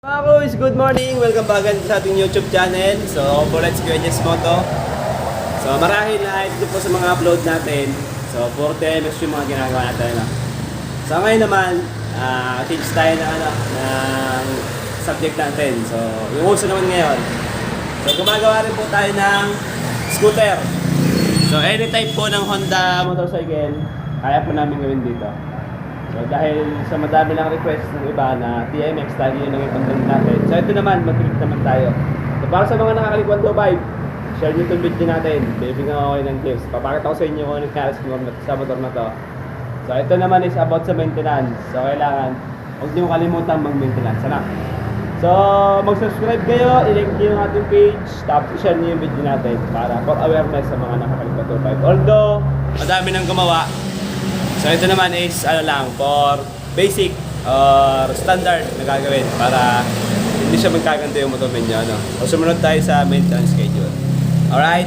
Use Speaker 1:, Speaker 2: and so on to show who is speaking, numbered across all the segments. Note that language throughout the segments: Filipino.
Speaker 1: Mga boys, good morning! Welcome back again sa ating YouTube channel. So, ako po Let's Go Edges Moto. So, marahil na ito po sa mga upload natin. So, 4 TMX yung mga ginagawa natin. No? So, ngayon naman, ah change tayo ng, ano, ng subject natin. So, yung uso naman ngayon. So, gumagawa rin po tayo ng scooter. So, any type po ng Honda motorcycle, kaya po namin gawin dito. So dahil sa madami ng request ng iba na TMX tayo yun ang content natin. So ito naman, mag-trip naman tayo. So para sa mga nakakalikwan to vibe, share nyo itong video natin. Bibigyan ako ng tips. Papakita ko sa inyo kung anong karas sa motor na to. So ito naman is about sa maintenance. So kailangan, huwag nyo kalimutan mag-maintenance. Sana. So mag-subscribe kayo, i-like nyo yung ating page, tapos i-share nyo yung video natin para for awareness sa mga vibe. Although, madami nang gumawa, So ito naman is ano lang for basic or standard na gagawin para hindi siya magkaganto yung motor ninyo. Ano? So sumunod tayo sa maintenance schedule. Alright?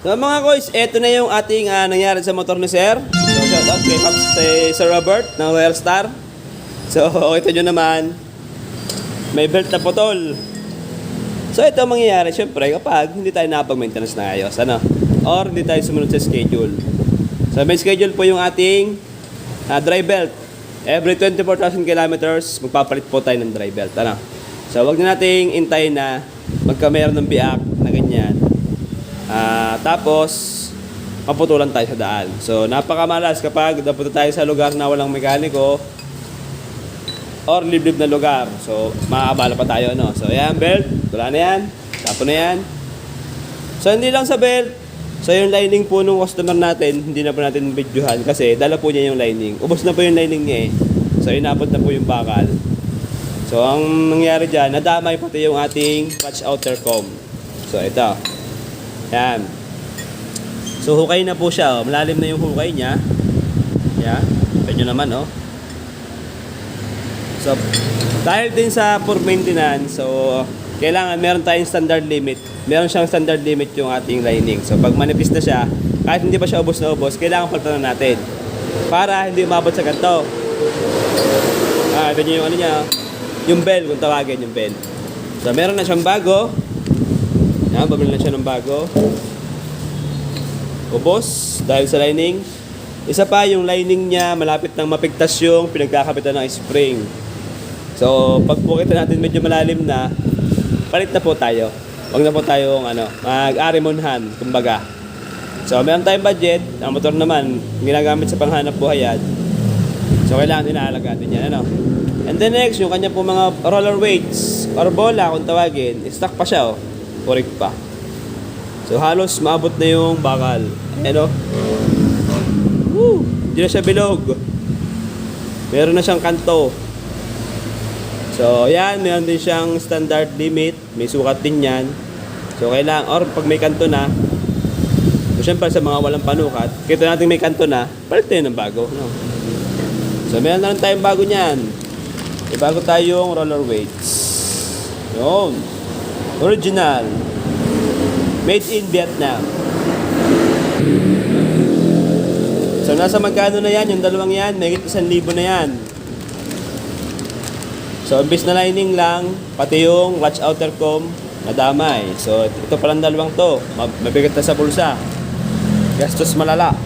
Speaker 1: So mga boys, eto na yung ating ah, nangyari sa motor ni Sir. So shout out kay Pops si Sir Robert ng Royal Star. So ito nyo naman, may belt na putol. So ito ang mangyayari syempre kapag hindi tayo nakapag-maintenance na ayos, ano? Or hindi tayo sumunod sa schedule. So may schedule po yung ating ah, dry belt. Every 24,000 kilometers, magpapalit po tayo ng dry belt, ano? So wag na nating intayin na magka meron ng biak na ganyan. Ah, tapos maputulan tayo sa daan. So napakamalas kapag napunta tayo sa lugar na walang mekaniko, or liblib na lugar. So, makakabala pa tayo, no? So, ayan, belt. Wala na yan. Tapo na yan. So, hindi lang sa belt. So, yung lining po nung customer natin, hindi na po natin videohan kasi dala po niya yung lining. Ubos na po yung lining niya eh. So, inabot na po yung bakal. So, ang nangyari dyan, nadamay pati yung ating clutch outer comb. So, ito. Yan. So, hukay na po siya. Oh. Malalim na yung hukay niya. Yan. Pwede naman, oh. So, dahil din sa for maintenance, so, kailangan meron tayong standard limit. Meron siyang standard limit yung ating lining. So, pag manipis na siya, kahit hindi pa siya ubos na ubos, kailangan palitan na natin. Para hindi umabot sa ganito. Ah, ito yung ano niya, yung bell, kung tawagin yung bell. So, meron na siyang bago. Yan, bumili na siya ng bago. Ubos, dahil sa lining. Isa pa, yung lining niya, malapit nang mapigtas yung pinagkakapitan ng spring. So, pag po kita natin medyo malalim na, palit na po tayo. Huwag na po tayong ano, mag-arimonhan, kumbaga. So, meron tayong budget. Ang motor naman, ginagamit sa panghanap buhay yan. So, kailangan inaalagaan din yan, ano. And then next, yung kanya po mga roller weights, or bola kung tawagin, stock pa siya, oh. Correct pa. So, halos maabot na yung bakal. Ano? Woo! Hindi na siya bilog. Meron na siyang kanto. So, yan. Meron din siyang standard limit. May sukat din yan. So, kailangan, or pag may kanto na, so, syempre sa mga walang panukat, kita natin may kanto na, palit tayo ng bago. No? So, meron na rin tayong bago niyan. May bago tayong roller weights. Yun. Original. Made in Vietnam. So, nasa magkano na yan? Yung dalawang yan, may isang libo na yan. So, imbis na lining lang, pati yung watch outer comb, nadamay. So, ito palang dalawang to. Mab- Mabigat na sa bulsa. Gastos malala.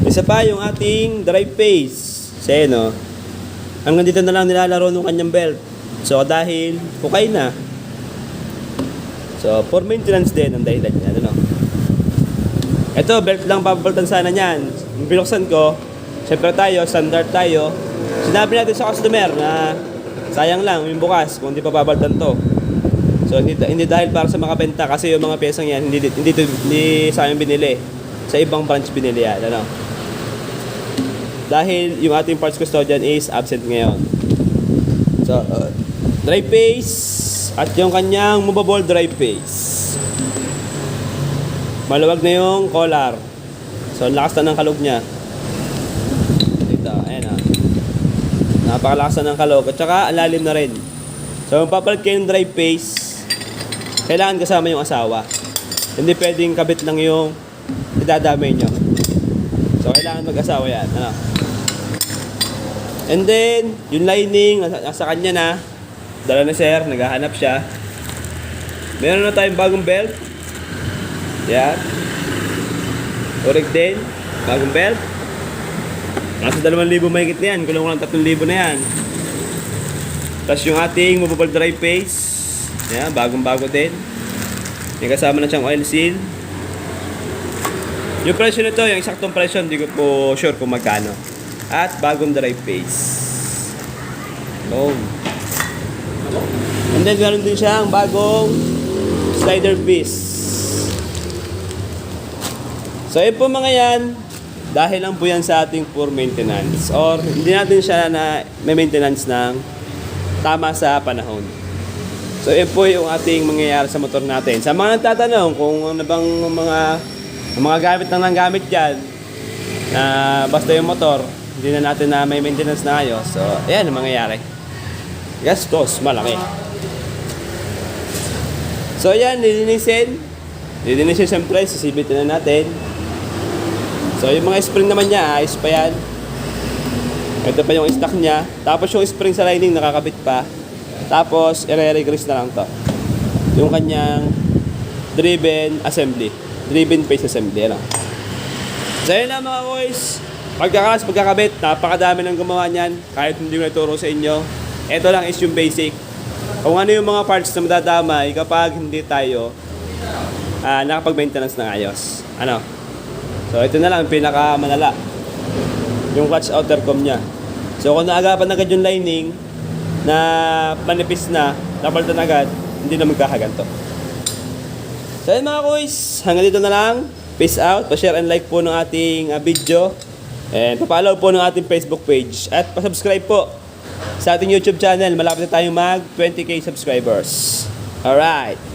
Speaker 1: Isa pa yung ating drive phase. Kasi, no? Hanggang dito na lang nilalaro ng kanyang belt. So, dahil hukay na. So, for maintenance din ang dahilan niya. Ano? Ito, belt lang papalitan sana niyan. Yung binuksan ko, syempre tayo, standard tayo. Sinabi natin sa customer na sayang lang yung bukas kung hindi pa papalitan to. So, hindi, hindi dahil para sa makabenta kasi yung mga pyesang yan, hindi, hindi, hindi, hindi sa amin binili. Sa ibang branch binili yan. Ano? Dahil yung ating parts custodian is absent ngayon. So, uh, dry face at yung kanyang movable dry face. Maluwag na yung collar. So, lakas na ng kalog niya. Ito, ayan ah. Napakalakas na ng kalog. At saka, ang na rin. So, kung papalit kayo ng dry face, kailangan kasama yung asawa. Hindi pwedeng kabit lang yung idadamay nyo. So, kailangan mag-asawa yan. Ano? And then, yung lining, nasa kanya na. Dala na sir, naghahanap siya. Meron na tayong bagong belt. Yan. Urig din. Bagong belt. Nasa 2,000 mahigit na yan. Kulang ko lang 3,000 na yan. Tapos yung ating movable dry face. Yan, bagong bago din. May kasama na siyang oil seal. Yung presyo nito, yung eksaktong presyo, hindi ko po sure kung magkano. At bagong dry face. Boom. And then meron din siyang bagong slider piece. So yun po mga yan, dahil lang po yan sa ating poor maintenance or hindi natin siya na may maintenance ng tama sa panahon. So yun po yung ating mangyayari sa motor natin. Sa mga nagtatanong kung ano bang mga mga gamit na ng gamit dyan na basta yung motor, hindi na natin na may maintenance na ayos. So, ayan ang mangyayari. Gastos, malaki. So, ayan, lilinisin. Lilinisin siyempre, sisibitin na natin. So, yung mga spring naman niya, ayos pa yan. Ito pa yung stock niya. Tapos yung spring sa lining, nakakabit pa. Tapos, i-re-grease na lang to. Yung kanyang driven assembly. Driven face assembly. Ano? So, yun lang mga boys. Pagkakas, pagkakabit, napakadami ng gumawa niyan. Kahit hindi ko naturo sa inyo. Ito lang is yung basic. Kung ano yung mga parts na madadamay kapag hindi tayo ah, nakapag-maintenance ng ayos. Ano? So, ito na lang, pinakamalala. Yung clutch outer com niya. So, kung naagapan agad yung lining na manipis na, napalitan agad, hindi na magkakaganto. So, yun mga kuys, hanggang dito na lang. Peace out. Pa-share and like po ng ating ah, video. And pa-follow po ng ating Facebook page. At pa-subscribe po sa ating YouTube channel. Malapit na tayong mag 20k subscribers. Alright.